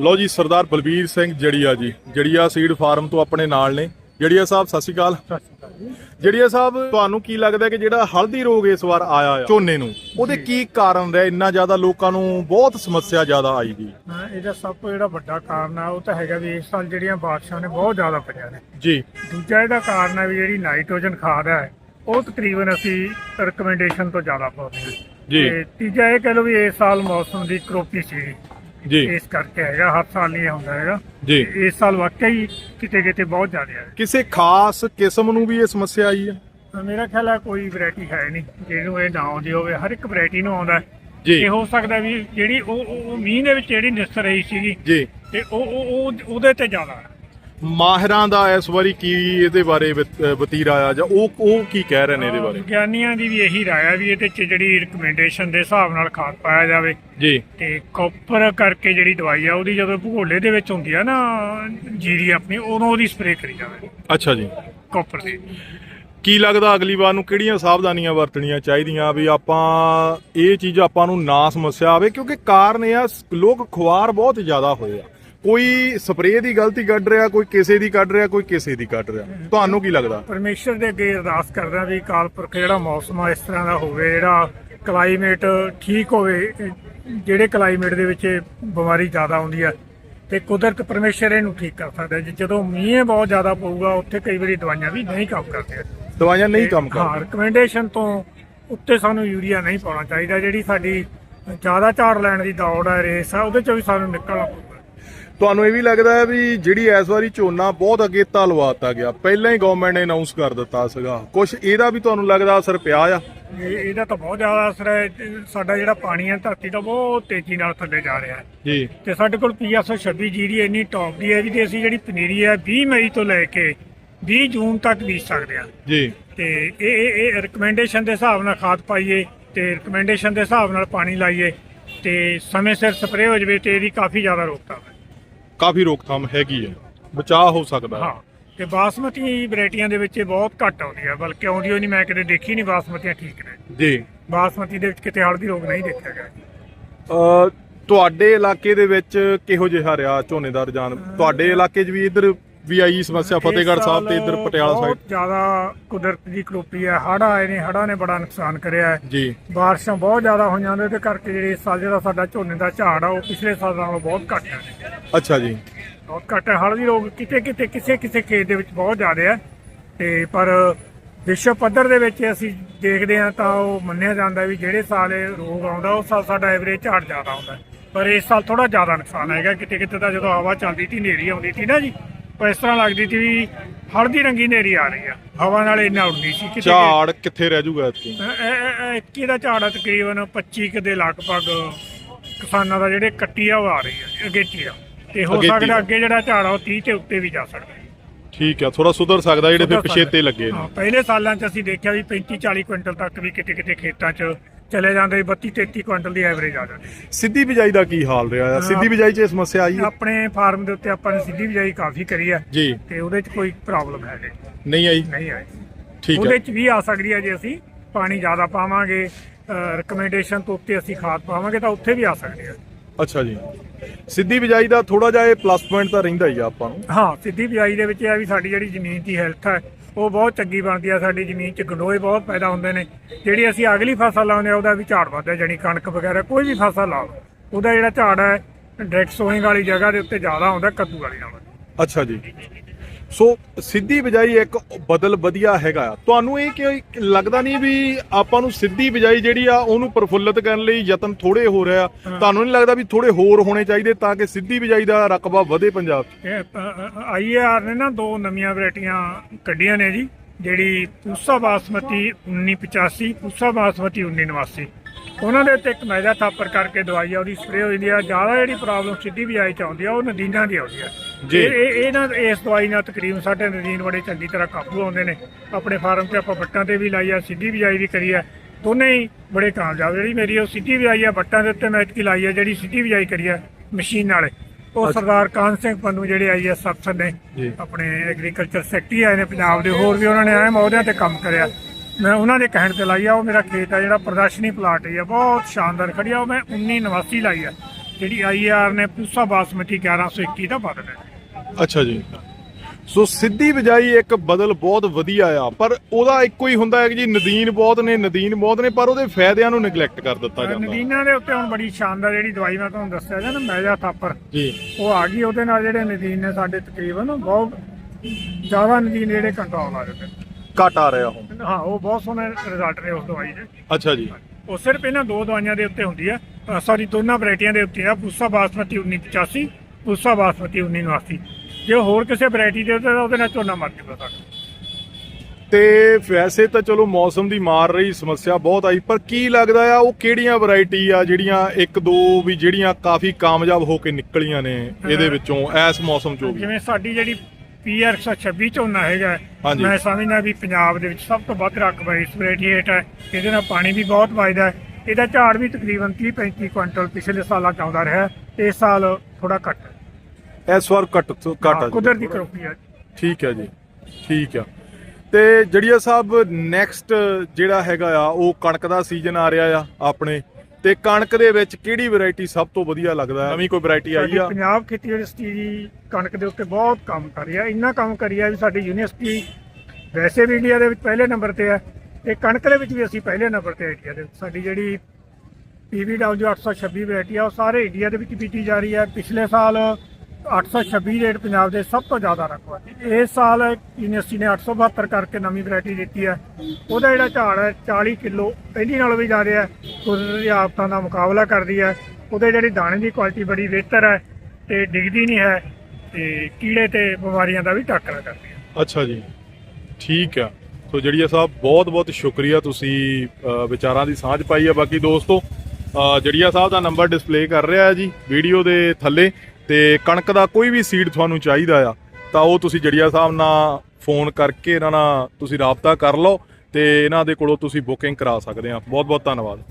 ਲਓ ਜੀ ਸਰਦਾਰ ਬਲਬੀਰ ਸਿੰਘ ਜੜੀਆ ਜੀ। ਜੜੀਆ ਸੀਡ ਫਾਰਮ ਤੋਂ ਆਪਣੇ ਨਾਲ ਨੇ। ਜੜੀਆ ਸਾਹਿਬ ਸਤਿ ਸ਼੍ਰੀ ਅਕਾਲ। ਜੜੀਆ ਸਾਹਿਬ ਤੁਹਾਨੂੰ ਕੀ ਲੱਗਦਾ ਕਿ ਜਿਹੜਾ ਹਲਦੀ ਰੋਗ ਇਸ ਵਾਰ ਆਇਆ ਆ ਝੋਨੇ ਨੂੰ ਉਹਦੇ ਕੀ ਕਾਰਨ ਰਿਹਾ? ਇੰਨਾ ਜ਼ਿਆਦਾ ਲੋਕਾਂ ਨੂੰ ਬਹੁਤ ਸਮੱਸਿਆ ਜ਼ਿਆਦਾ ਆਈ ਹਾਂ ਇਹਦਾ ਸਭ ਤੋਂ ਜਿਹੜਾ ਵੱਡਾ ਕਾਰਨ ਆ ਉਹ ਤਾਂ ਹੈਗਾ ਵੀ ਇਸ ਸਾਲ ਜਿਹੜੀਆਂ ਬਾਰਿਸ਼ਾਂ ਨੇ ਬਹੁਤ ਜ਼ਿਆਦਾ ਪਈਆਂ ਨੇ। ਜੀ। ਦੂਜਾ ਇਹਦਾ ਕਾਰਨ ਹੈ ਵੀ ਜਿਹੜੀ ਨਾਈਟ੍ਰੋਜਨ ਖਾਦ ਹੈ ਉਹ ਤਕਰੀਬਨ ਅਸੀਂ ਰეკਮੈਂਡੇਸ਼ਨ ਤੋਂ ਜ਼ਿਆਦਾ ਪਾਉਂਦੇ ਹਾਂ। ਜੀ। ਤੇ ਤੀਜਾ ਇਹ ਕਹ ਲਓ ਵੀ ਇਸ ਸਾਲ ਮੌਸਮ ਦੀ ਕਰੋਪੀ ਸੀ ਜੀ। ਇਸ ਕਰਕੇ ਹੈਗਾ ਹਰ ਸਾਲ ਨਹੀਂ ਹੁੰਦਾ ਹੈਗਾ। ਜੀ। ਇਸ ਸਾਲ ਵਾਕਈ ਕਿਤੇ ਕਿਤੇ ਬਹੁਤ ਜ਼ਿਆਦਾ ਹੈ। ਕਿਸੇ ਖਾਸ ਕਿਸਮ ਨੂੰ ਵੀ ਇਹ ਸਮੱਸਿਆ ਆਈ ਹੈ? ਮੇਰਾ ਖਿਆਲ ਹੈ ਕੋਈ ਵੈਰਾਈਟੀ ਹੈ ਨਹੀਂ। ਜਿਹਨੂੰ ਇਹ ਨਾ ਆਉਂਦੀ ਹੋਵੇ ਹਰ ਇੱਕ ਵੈਰਾਈਟੀ ਨੂੰ ਆਉਂਦਾ ਹੈ। ਜੀ। ਇਹ ਹੋ ਸਕਦਾ ਵੀ ਜਿਹੜੀ ਉਹ ਉਹ- ਮੀਂਹ ਦੇ ਵਿੱਚ ਜਿਹੜੀ ਨਿਸਰ ਰਹੀ ਸੀਗੀ ਜੀ। ਤੇ ਉਹ ਉਹ ਉਹ- ਉਹਦੇ ਤੇ ਜ਼ਿਆਦਾ ਮਾਹਿਰਾਂ ਦਾ ਇਸ ਵਾਰੀ ਕੀ ਇਹਦੇ ਬਾਰੇ ਵਤੀਰਾ ਆ ਜਾਂ ਉਹ ਉਹ ਕੀ ਕਹਿ ਰਹੇ ਨੇ ਇਹਦੇ ਬਾਰੇ? ਵਿਗਿਆਨੀਆਂ ਦੀ ਵੀ ਇਹੀ ਰਾਏ ਹੈ ਵੀ ਇਹਦੇ ਚ ਜਿਹੜੀ ਰეკਮੈਂਡੇਸ਼ਨ ਦੇ ਹਿਸਾਬ ਨਾਲ ਖਾਦ ਪਾਇਆ ਜਾਵੇ। ਜੀ। ਤੇ ਕਾਪਰ ਕਰਕੇ ਜਿਹੜੀ ਦਵਾਈ ਆ ਉਹਦੀ ਜਦੋਂ ਭਗੋਲੇ ਦੇ ਵਿੱਚ ਹੁੰਦੀ ਆ ਨਾ ਜੀਰੀ ਆਪਣੀ ਉਦੋਂ ਉਹਦੀ ਸਪਰੇਅ ਕਰੀ ਜਾਵੇ। ਅੱਛਾ ਜੀ। ਕਾਪਰ ਦੀ। ਕੀ ਲੱਗਦਾ ਅਗਲੀ ਵਾਰ ਨੂੰ ਕਿਹੜੀਆਂ ਸਾਵਧਾਨੀਆਂ ਵਰਤਣੀਆਂ ਚਾਹੀਦੀਆਂ ਵੀ ਆਪਾਂ ਇਹ ਚੀਜ਼ ਆਪਾਂ ਨੂੰ ਨਾ ਸਮੱਸਿਆ ਆਵੇ? ਕਿਉਂਕਿ ਕਾਰਨ ਇਹ ਆ ਲੋਕ ਖੁਆਰ ਬਹੁਤ ਜ਼ਿਆਦਾ ਹੋਏ ਆ। ਕੋਈ ਸਪਰੇਅ ਦੀ ਗਲਤੀ ਕੱਢ ਰਿਹਾ ਕੋਈ ਕਿਸੇ ਦੀ ਕੱਢ ਰਿਹਾ ਕੋਈ ਕਿਸੇ ਦੀ ਕੱਢ ਰਿਹਾ? ਤੁਹਾਨੂੰ ਕੀ ਲੱਗਦਾ? ਪਰਮੇਸ਼ਰ ਦੇ ਅੱਗੇ ਅਰਦਾਸ ਕਰਦਾ ਵੀ ਅਕਾਲ ਪੁਰਖ ਜਿਹੜਾ ਮੌਸਮ ਆ ਇਸ ਤਰ੍ਹਾਂ ਦਾ ਹੋਵੇ ਜਿਹੜਾ ਕਲਾਈਮੇਟ ਠੀਕ ਹੋਵੇ ਜਿਹੜੇ ਕਲਾਈਮੇਟ ਦੇ ਵਿੱਚ ਬਿਮਾਰੀ ਜ਼ਿਆਦਾ ਆਉਂਦੀ ਆ ਤੇ ਕੁਦਰਤ ਪਰਮੇਸ਼ਰ ਇਹਨੂੰ ਠੀਕ ਕਰ ਸਕਦਾ ਜੀ ਜਦੋਂ ਮੀਂਹ ਬਹੁਤ ਜ਼ਿਆਦਾ ਪਊਗਾ ਉੱਥੇ ਕਈ ਵਾਰੀ ਦਵਾਈਆਂ ਵੀ ਨਹੀਂ ਕੰਮ ਕਰਦੀਆਂ। ਦਵਾਈਆਂ ਨਹੀਂ ਕੰਮ ਹਾਂ ਕਰਦੀਆਂ ਰეკਮੈਂਡੇਸ਼ਨ ਤੋਂ ਉੱਤੇ ਸਾਨੂੰ ਯੂਰੀਆ ਨਹੀਂ ਪਾਉਣਾ ਚਾਹੀਦਾ। ਜਿਹੜੀ ਸਾਡੀ ਜ਼ਿਆਦਾ ਝਾੜ ਲੈਣ ਦੀ ਦੌੜ ਹੈ ਰੇਸ ਆ ਉਹਦੇ ਚੋਂ ਵੀ ਸਾਨੂੰ ਨਿਕਲਣਾ ਤੁਹਾਨੂੰ ਇਹ ਵੀ ਲੱਗਦਾ ਹੈ ਵੀ ਜਿਹੜੀ ਇਸ ਵਾਰੀ ਝੋਨਾ ਬਹੁਤ ਅੱਗੇ ਤਾਂ ਗਿਆ। ਪਹਿਲਾਂ ਹੀ ਗਵਰਨਮੈਂਟ ਨੇ ਅਨਾਉਂਸ ਕਰ ਦਿੱਤਾ ਸੀਗਾ। ਕੁਝ ਇਹਦਾ ਵੀ ਤੁਹਾਨੂੰ ਲੱਗਦਾ ਅਸਰ ਪਿਆ ਆ? ਇਹਦਾ ਤਾਂ ਬਹੁਤ ਜ਼ਿਆਦਾ ਅਸਰ ਹੈ। ਸਾਡਾ ਜਿਹੜਾ ਪਾਣੀ ਹੈ ਧਰਤੀ ਦਾ ਬਹੁਤ ਤੇਜ਼ੀ ਨਾਲ ਥੱਲੇ ਜਾ ਰਿਹਾ ਹੈ। ਜੀ। ਤੇ ਸਾਡੇ ਕੋਲ ਪੀਐਸ 26 ਜੀਰੀ ਇੰਨੀ ਟੌਪ ਦੀ ਹੈ ਵੀ ਤੇ ਅਸੀਂ ਜਿਹੜੀ ਪਨੀਰੀ ਹੈ 20 ਮਈ ਤੋਂ ਲੈ ਕੇ 20 ਜੂਨ ਤੱਕ ਬੀਜ ਸਕਦੇ ਹਾਂ। ਜੀ। ਤੇ ਇਹ ਇਹ ਇਹ ਰეკਮੈਂਡੇਸ਼ਨ ਦੇ ਹਿਸਾਬ ਨਾਲ ਖਾਦ ਪਾਈਏ ਤੇ ਰეკਮੈਂਡੇਸ਼ਨ ਦੇ ਹਿਸਾਬ ਨਾਲ ਪਾਣੀ ਲਾਈਏ ਤੇ ਸਮੇਂ ਸਿਰ ਸਪਰੇ ਹੋ ਜਵੇ ਤੇ ਇਹਦੀ ਕਾਫੀ ਜ਼ਿਆਦਾ ਰੋਕਥਾਮ ਕਾਫੀ ਰੋਕਥਾਮ ਹੈਗੀ ਹੈ। ਬਚਾਅ ਹੋ ਸਕਦਾ ਹੈ। ਹਾਂ ਤੇ ਬਾਸਮਤੀ ਵੈਰਾਈਟੀਆਂ ਦੇ ਵਿੱਚ ਇਹ ਬਹੁਤ ਘੱਟ ਆਉਂਦੀ ਹੈ ਬਲਕਿ ਆਉਂਦੀ ਹੋਈ ਨਹੀਂ ਮੈਂ ਕਦੇ ਦੇਖੀ ਨਹੀਂ ਬਾਸਮਤੀਆਂ ਠੀਕ ਨੇ। ਜੀ। ਬਾਸਮਤੀ ਦੇ ਵਿੱਚ ਕਿਤੇ ਹਲਦੀ ਰੋਗ ਨਹੀਂ ਦੇਖਿਆ ਗਿਆ। ਅ, ਤੁਹਾਡੇ ਇਲਾਕੇ ਦੇ ਵਿੱਚ ਕਿਹੋ ਜਿਹਾ ਰਿਹਾ ਝੋਨੇ ਦਾ ਰੁਝਾਨ? ਤੁਹਾਡੇ ਇਲਾਕੇ 'ਚ ਵੀ ਇੱਧਰ ਵੀ ਆਈ ਸਮੱਸਿਆ ਫਤਿਹਗੜ੍ਹ ਸਾਹਿਬ ਤੇ ਇੱਧਰ ਪਟਿਆਲਾ ਬਹੁਤ ਸਾਈਡ ਜ਼ਿਆਦਾ ਕੁਦਰਤ ਦੀ ਕਰੋਪੀ ਹੈ ਹੜ੍ਹ ਆਏ ਨੇ ਹੜ੍ਹਾਂ ਨੇ ਬੜਾ ਨੁਕਸਾਨ ਕਰਿਆ ਹੈ। ਜੀ। ਬਾਰਿਸ਼ਾਂ ਬਹੁਤ ਜ਼ਿਆਦਾ ਹੋਈਆਂ ਨੇ ਤੇ ਕਰਕੇ ਜਿਹੜੇ ਇਸ ਸਾਲ ਜਿਹੜਾ ਸਾਡਾ ਝੋਨੇ ਦਾ ਝਾੜ ਆ ਉਹ ਪਿਛਲੇ ਸਾਲ ਨਾਲੋਂ ਬਹੁਤ ਘੱਟ ਹੈ। ਅੱਛਾ ਜੀ। ਬਹੁਤ ਘੱਟ ਹੈ ਹਲਦੀ ਰੋਗ ਕਿਤੇ ਕਿਤੇ ਕਿਸੇ ਕਿਸੇ ਖੇਤ ਦੇ ਵਿੱਚ ਬਹੁਤ ਜ਼ਿਆਦਾ ਹੈ। ਤੇ ਪਰ ਵਿਸ਼ਵ ਪੱਧਰ ਦੇ ਵਿੱਚ ਅਸੀਂ ਦੇਖਦੇ ਹਾਂ ਤਾਂ ਉਹ ਮੰਨਿਆ ਜਾਂਦਾ ਵੀ ਜਿਹੜੇ ਸਾਲ ਇਹ ਰੋਗ ਆਉਂਦਾ ਉਸ ਸਾਲ ਸਾਡਾ ਐਵਰੇਜ ਝਾੜ ਜ਼ਿਆਦਾ ਆਉਂਦਾ। ਪਰ ਇਸ ਸਾਲ ਥੋੜਾ ਜ਼ਿਆਦਾ ਨੁਕਸਾਨ ਹੈਗਾ ਕਿਤੇ ਕਿਤੇ ਤਾਂ ਜਦੋਂ ਹਵਾ ਚੱਲਦੀ ਸੀ ਹਨੇਰੀ ਆਉਂਦੀ ਸੀ ਨਾ ਜੀ। ਉਹ ਇਸ ਤਰ੍ਹਾਂ ਲੱਗਦੀ ਸੀ ਵੀ ਹਲਦੀ ਰੰਗੀ ਹਨੇਰੀ ਆ ਰਹੀ ਆ। ਹਵਾ ਨਾਲ ਇੰਨਾ ਉੱਡਦੀ ਸੀ ਕਿਤੇ ਝਾੜ ਕਿੱਥੇ ਰਹਿ ਜਾਊਗਾ ਇਤਕੀ ਇੱਕੀ ਦਾ ਝਾੜ ਆ ਤਕਰੀਬਨ 25 ਕੁ ਦੇ ਲਗਭਗ ਕਿਸਾਨਾਂ ਦਾ ਜਿਹੜੇ ਕੱਟੀ ਆ ਉਹ ਆ ਰਹੀ ਹੈ ਅਗੇਤੀ ਆ। ਤੇ ਹੋ ਅਗੇਤੀ ਸਕਦਾ ਆ। ਅੱਗੇ ਜਿਹੜਾ ਝਾੜ ਆ ਉਹ 30 ਤੇ ਉੱਤੇ ਵੀ ਜਾ ਸਕਦਾ। ਠੀਕ ਆ ਥੋੜਾ ਸੁਧਰ ਸਕਦਾ ਜਿਹੜੇ ਫਿਰ ਸੁਧਰ ਪਿਛੇਤੇ ਲੱਗੇ ਨੇ। ਹਾਂ ਪਹਿਲੇ ਸਾਲਾਂ 'ਚ ਅਸੀਂ ਦੇਖਿਆ ਵੀ 35 40 ਕੁਇੰਟਲ ਤੱਕ ਵੀ ਕਿਤੇ ਕਿਤੇ ਖੇਤਾਂ 'ਚ ਚਲੇ ਜਾਂਦੇ 32 33 ਕੁਇੰਟਲ ਦੀ ਐਵਰੇਜ ਆ ਜਾਂਦੀ ਸਿੱਧੀ ਬਿਜਾਈ ਦਾ ਕੀ ਹਾਲ ਰਿਹਾ ਆ? ਸਿੱਧੀ ਬਿਜਾਈ 'ਚ ਇਹ ਸਮੱਸਿਆ ਆਈ ਹੈ? ਆਪਣੇ ਫਾਰਮ ਦੇ ਉੱਤੇ ਆਪਾਂ ਨੇ ਸਿੱਧੀ ਬਿਜਾਈ ਕਾਫੀ ਕਰੀ ਹੈ ਜੀ। ਤੇ ਉਹਦੇ 'ਚ ਕੋਈ ਪ੍ਰੋਬਲਮ ਹੈ ਨਹੀਂ। ਨਹੀਂ ਆਈ? ਨਹੀਂ ਆਈ। ਠੀਕ ਉਹਦੇ ਹੈ 'ਚ ਵੀ ਆ ਸਕਦੀ ਹੈ ਜੇ ਅਸੀਂ ਪਾਣੀ ਜ਼ਿਆਦਾ ਪਾਵਾਂਗੇ ਰეკਮੈਂਡੇਸ਼ਨ ਤੋਂ ਉੱਤੇ ਅਸੀਂ ਖਾਦ ਪਾਵਾਂਗੇ ਤਾਂ ਉੱਥੇ ਵੀ ਆ ਸਕਦੀ ਹੈ ਅੱਛਾ ਜੀ। ਸਿੱਧੀ ਬਿਜਾਈ ਦਾ ਥੋੜਾ ਜਿਹਾ ਇਹ ਪਲੱਸ ਪੁਆਇੰਟ ਤਾਂ ਰਹਿੰਦਾ ਹੀ ਆ ਆਪਾਂ ਨੂੰ। ਹਾਂ ਸਿੱਧੀ ਬਿਜਾਈ ਦੇ ਵਿੱਚ ਇਹ ਆ ਵੀ ਸਾਡੀ ਜਿਹੜੀ ਜ਼ਮੀਨ ਦੀ ਹੈਲਥ ਹੈ ਉਹ ਬਹੁਤ ਚੰਗੀ ਬਣਦੀ ਆ ਸਾਡੀ ਜ਼ਮੀਨ 'ਚ ਗੰਡੋਏ ਬਹੁਤ ਪੈਦਾ ਹੁੰਦੇ ਨੇ। ਜਿਹੜੀ ਅਸੀਂ ਅਗਲੀ ਫਸਲ ਲਾਉਂਦੇ ਆ ਉਹਦਾ ਵੀ ਝਾੜ ਵੱਧਦਾ ਜਾਨੀ ਕਣਕ ਵਗੈਰਾ ਕੋਈ ਵੀ ਫਸਲ ਲਾਓ। ਉਹਦਾ ਜਿਹੜਾ ਝਾੜ ਹੈ ਡਾਇਰੈਕਟ ਸੋਇੰਗ ਵਾਲੀ ਜਗ੍ਹਾ ਦੇ ਉੱਤੇ ਜ਼ਿਆਦਾ ਹੁੰਦਾ ਕੱਦੂ ਵਾਲੀ ਨਾਲੋਂ। ਅੱਛਾ ਜੀ। ਸੋ ਸਿੱਧੀ ਬਿਜਾਈ ਇੱਕ ਬਦਲ ਵਧੀਆ ਹੈਗਾ ਆ। ਤੁਹਾਨੂੰ ਇਹ ਕਿ ਲੱਗਦਾ ਨਹੀਂ ਵੀ ਆਪਾਂ ਨੂੰ ਸਿੱਧੀ ਬਿਜਾਈ ਜਿਹੜੀ ਆ ਉਹਨੂੰ ਪ੍ਰਫੁੱਲਤ ਕਰਨ ਲਈ ਯਤਨ ਥੋੜੇ ਹੋ ਰਿਹਾ ਤੁਹਾਨੂੰ ਨਹੀਂ ਲੱਗਦਾ ਵੀ ਥੋੜੇ ਹੋਰ ਹੋਣੇ ਚਾਹੀਦੇ ਤਾਂ ਕਿ ਸਿੱਧੀ ਬਿਜਾਈ ਦਾ ਰਕਬਾ ਵਧੇ ਪੰਜਾਬ 'ਚ? ਇਹ ਆਈਏਆਰ ਨੇ ਨਾ ਦੋ ਨਵੀਆਂ ਵੈਰਾਈਟੀਆਂ ਕੱਢੀਆਂ ਨੇ ਜੀ ਜਿਹੜੀ ਪੂਸਾ ਬਾਸਮਤੀ 1985 ਪੂਸਾ ਬਾਸਮਤੀ 1989 ਉਹਨਾਂ ਦੇ ਉੱਤੇ ਇੱਕ ਮੈਜਾ ਥਾਪਰ ਕਰਕੇ ਦਵਾਈ ਆ ਉਹਦੀ ਸਪਰੇਅ ਹੋ ਜਾਂਦੀ ਆ। ਜ਼ਿਆਦਾ ਜਿਹੜੀ ਪ੍ਰੋਬਲਮ ਸਿੱਧੀ ਬਿਜਾਈ ਚ ਆਉਂਦੀ ਆ ਉਹ ਨਦੀਨਾਂ ਦੀ ਆਉਂਦੀ ਆ। ਜੀ। ਇਹ ਇਹ ਇਹ ਨਾ ਇਸ ਦਵਾਈ ਨਾਲ ਤਕਰੀਬਨ ਸਾਡੇ ਨਦੀਨ ਬੜੇ ਚੰਗੀ ਤਰ੍ਹਾਂ ਕਾਬੂ ਆਉਂਦੇ ਨੇ। ਆਪਣੇ ਫਾਰਮ ਤੇ ਆਪਾਂ ਬੱਟਾਂ ਤੇ ਵੀ ਲਾਈ ਆ ਸਿੱਧੀ ਬਿਜਾਈ ਵੀ ਕਰੀ ਆ। ਦੋਨੇ ਹੀ ਬੜੇ ਕਾਮਯਾਬ। ਜਿਹੜੀ ਮੇਰੀ ਉਹ ਸਿੱਧੀ ਬਿਜਾਈ ਆ ਬੱਟਾਂ ਦੇ ਉੱਤੇ ਮੈਂ ਲਾਈ ਆ ਜਿਹੜੀ ਸਿੱਧੀ ਬਿਜਾਈ ਕਰੀ ਆ ਮਸ਼ੀਨ ਨਾਲ। ਉਹ ਸਰਦਾਰ ਕਾਨ ਸਿੰਘ ਪੰਨੂ ਜਿਹੜੇ ਆਈਐਸ ਅਫਸਰ ਨੇ ਜੀ। ਆਪਣੇ ਐਗਰੀਕਲਚਰ ਸੈਕਟਰੀ ਆਏ ਨੇ ਪੰਜਾਬ ਦੇ ਹੋਰ ਵੀ ਉਹਨਾਂ ਨੇ ਅਹਿਮ ਅਹੁਦਿਆਂ ਤੇ ਕੰਮ ਕਰਿਆ। ਮੈਂ ਉਹਨਾਂ ਦੇ ਕਹਿਣ ਤੇ ਲਾਈ ਆ ਉਹ ਮੇਰਾ ਖੇਤ ਆ ਜਿਹੜਾ ਪ੍ਰਦਰਸ਼ਨੀ ਪਲਾਟ ਹੈ ਬਹੁਤ ਸ਼ਾਨਦਾਰ ਖੜੀ ਆ ਉਹ ਮੈਂ 1989 ਲਾਈ ਆ ਜਿਹੜੀ ਆਈਆਰ ਨੇ ਪੂਸਾ ਬਾਸਮਤੀ 1121 ਦਾ ਬਦਲ ਹੈ ਅੱਛਾ ਜੀ। ਸੋ ਸਿੱਧੀ ਬਜਾਈ ਇੱਕ ਬਦਲ ਬਹੁਤ ਵਧੀਆ ਆ ਪਰ ਉਹਦਾ ਇੱਕੋ ਹੀ ਹੁੰਦਾ ਹੈ ਕਿ ਜੀ ਨਦੀਨ ਬਹੁਤ ਨੇ ਨਦੀਨ ਬਹੁਤ ਨੇ ਪਰ ਉਹਦੇ ਫਾਇਦਿਆਂ ਨੂੰ ਨੈਗਲੈਕਟ ਕਰ ਦਿੱਤਾ ਜਾਂਦਾ। ਨਦੀਨਾਂ ਦੇ ਉੱਤੇ ਹੁਣ ਬੜੀ ਸ਼ਾਨਦਾਰ ਜਿਹੜੀ ਦਵਾਈ ਮੈਂ ਤੁਹਾਨੂੰ ਦੱਸਿਆ ਜਾਂ ਨਾ ਮੈਜਾ ਥਾਪਰ ਜੀ। ਉਹ ਆ ਗਈ ਉਹਦੇ ਨਾਲ ਜਿਹੜੇ ਨਦੀਨ ਨੇ ਸਾਡੇ ਤਕਰੀਬਨ ਬਹੁਤ ਜ਼ਿਆਦਾ ਨਦੀਨ ਜਿਹੜੇ ਕੰਟਰੋਲ ਆ ਜਾਂਦੇ ਘਟ ਆ ਰਿਹਾ ਹੁਣ। ਹਾਂ ਉਹ ਬਹੁਤ ਸੋਹਣੇ ਰਿਜ਼ਲਟ ਨੇ ਉਸ ਦਵਾਈ ਦੇ। ਅੱਛਾ ਜੀ। ਉਹ ਸਿਰਫ ਇਹਨਾਂ ਦੋ ਦਵਾਈਆਂ ਦੇ ਉੱਤੇ ਹੁੰਦੀ ਆ ਸੌਰੀ ਦੋਨਾਂ ਵੈਰਾਈਟੀਆਂ ਦੇ ਉੱਤੇ ਆ। ਪੂਸਾ ਬਾਸਮਤੀ 1985 ਪੂਸਾ ਬਾਸਮਤੀ 1989 ਜੇ ਹੋਰ ਕਿਸੇ ਵੈਰਾਈਟੀ ਦੇ ਉੱਤੇ ਉਹਦੇ ਨਾਲ ਝੋਨਾ ਮਰ ਜੂਗਾ ਸਾਡਾ। ਤੇ ਵੈਸੇ ਤਾਂ ਚਲੋ ਮੌਸਮ ਦੀ ਮਾਰ ਰਹੀ ਸਮੱਸਿਆ ਬਹੁਤ ਆਈ ਪਰ ਕੀ ਲੱਗਦਾ ਆ ਉਹ ਕਿਹੜੀਆਂ ਵੈਰਾਈਟੀ ਆ ਜਿਹੜੀਆਂ ਇੱਕ ਦੋ ਵੀ ਜਿਹੜੀਆਂ ਕਾਫੀ ਕਾਮਯਾਬ ਹੋ ਕੇ ਨਿਕਲੀਆਂ ਨੇ ਇਹਦੇ ਵਿੱਚੋਂ ਇਸ ਮੌਸਮ ਚੋਂ ਜਿਵੇਂ ਸਾਡੀ ਜਿਹੜੀ ਪੀਆਰ 126 ਝੋਨਾ ਹੈਗਾ ਹਾਂਜੀ। ਮੈਂ ਸਮਝਦਾ ਵੀ ਪੰਜਾਬ ਦੇ ਵਿੱਚ ਸਭ ਤੋਂ ਵੱਧ ਰਕਬਾ ਇਸ ਵੈਰਾਈਟੀ ਹੇਠ ਹੈ ਇਹਦੇ ਨਾਲ ਪਾਣੀ ਵੀ ਬਹੁਤ ਵਜਦਾ ਹੈ ਇਹਦਾ ਝਾੜ ਵੀ ਤਕਰੀਬਨ 30 35 ਕੁਇੰਟਲ ਪਿਛਲੇ ਸਾਲਾਂ ਚ ਆਉਂਦਾ ਰਿਹਾ ਹੈ। ਇਸ ਸਾਲ ਥੋੜਾ ਘੱਟ ਹੈ। ਇਸ ਵਾਰ ਘਟ ਘਟ ਆ ਹਾਂ, ਜੀ। ਕੁਦਰਤੀ ਕਰੋਪੀ ਹੈ ਠੀਕ ਹੈ ਜੀ ਠੀਕ ਆ ਤੇ ਜੜੀਆ ਸਾਹਿਬ ਨੈਕਸਟ ਜਿਹੜਾ ਹੈਗਾ ਆ ਉਹ ਕਣਕ ਦਾ ਸੀਜ਼ਨ ਆ ਰਿਹਾ ਆ ਆਪਣੇ ਤੇ ਕਣਕ ਦੇ ਵਿੱਚ ਕਿਹੜੀ ਵੈਰਾਈਟੀ ਸਭ ਤੋਂ ਵਧੀਆ ਲੱਗਦਾ ਹੈ? ਨਵੀਂ ਕੋਈ ਵੈਰਾਈਟੀ ਆਈ ਆ? ਪੰਜਾਬ ਖੇਤੀ ਯੂਨੀਵਰਸਿਟੀ ਦੀ ਕਣਕ ਦੇ ਉੱਤੇ ਬਹੁਤ ਕੰਮ ਕਰ ਰਹੀ ਹੈ ਇੰਨਾ ਕੰਮ ਕਰ ਰਹੀ ਹੈ ਵੀ ਸਾਡੀ ਯੂਨੀਵਰਸਿਟੀ ਵੈਸੇ ਵੀ ਇੰਡੀਆ ਦੇ ਵਿੱਚ ਪਹਿਲੇ ਨੰਬਰ ਤੇ ਹੈ ਤੇ ਕਣਕ ਦੇ ਵਿੱਚ ਵੀ ਅਸੀਂ ਪਹਿਲੇ ਨੰਬਰ ਤੇ ਇੰਡੀਆ ਦੇ ਸਾਡੀ ਜਿਹੜੀ ਪੀਵੀਡਬਲਯੂ 826 ਵੈਰਾਈਟੀ ਆ, ਉਹ ਸਾਰੇ ਇੰਡੀਆ ਦੇ ਵਿੱਚ ਬੀਜੀ ਜਾ ਰਹੀ ਹੈ ਪਿਛਲੇ ਸਾਲ 826 ਰੇਟ ਪੰਜਾਬ ਦੇ ਸਭ ਤੋਂ ਜ਼ਿਆਦਾ ਰਕਬਾ ਸੀ ਇਸ ਸਾਲ ਯੂਨੀਵਰਸਿਟੀ ਨੇ 872 ਕਰਕੇ ਨਵੀਂ ਵੈਰਾਈਟੀ ਦਿੱਤੀ ਹੈ। ਉਹਦਾ ਜਿਹੜਾ ਝਾੜ ਹੈ 40 ਕਿਲੋ ਪਹਿਲੀ ਨਾਲੋਂ ਵੀ ਜ਼ਿਆਦਾ ਹੈ। ਕੁਦਰਤੀ ਆਫਤਾਂ ਦਾ ਮੁਕਾਬਲਾ ਕਰਦੀ ਹੈ। ਉਹਦੇ ਜਿਹੜੀ ਦਾਣੇ ਦੀ ਕੁਆਲਿਟੀ ਬੜੀ ਬਿਹਤਰ ਹੈ ਤੇ ਡਿੱਗਦੀ ਨਹੀਂ ਹੈ ਤੇ ਕੀੜੇ ਤੇ ਬਿਮਾਰੀਆਂ ਦਾ ਵੀ ਟਾਕਰਾ ਕਰਦੀ ਹੈ। ਅੱਛਾ ਜੀ। ਠੀਕ ਆ। ਸੋ ਜੜੀਆ ਸਾਹਿਬ ਬਹੁਤ ਬਹੁਤ ਸ਼ੁਕਰੀਆ ਤੁਸੀਂ ਵਿਚਾਰਾਂ ਦੀ ਸਾਂਝ ਪਾਈ ਹੈ ਬਾਕੀ ਦੋਸਤੋ ਅ, ਜੜੀਆ ਸਾਹਿਬ ਦਾ ਨੰਬਰ ਡਿਸਪਲੇ ਕਰ ਰਿਹਾ ਹੈ ਜੀ ਵੀਡੀਓ ਦੇ ਥੱਲੇ। ਤੇ ਕਣਕ ਦਾ ਕੋਈ ਵੀ ਸੀਡ ਤੁਹਾਨੂੰ ਚਾਹੀਦਾ ਆ, ਤਾਂ ਉਹ ਤੁਸੀਂ ਜੜੀਆ ਸਾਹਿਬ ਨਾਲ ਫੋਨ ਕਰਕੇ ਇਹਨਾਂ ਨਾਲ ਤੁਸੀਂ ਰਾਬਤਾ ਕਰ ਲਓ ਤੇ ਇਹਨਾਂ ਦੇ ਕੋਲੋਂ ਤੁਸੀਂ ਬੁਕਿੰਗ ਕਰਾ ਸਕਦੇ ਆ। ਬਹੁਤ ਬਹੁਤ ਧੰਨਵਾਦ।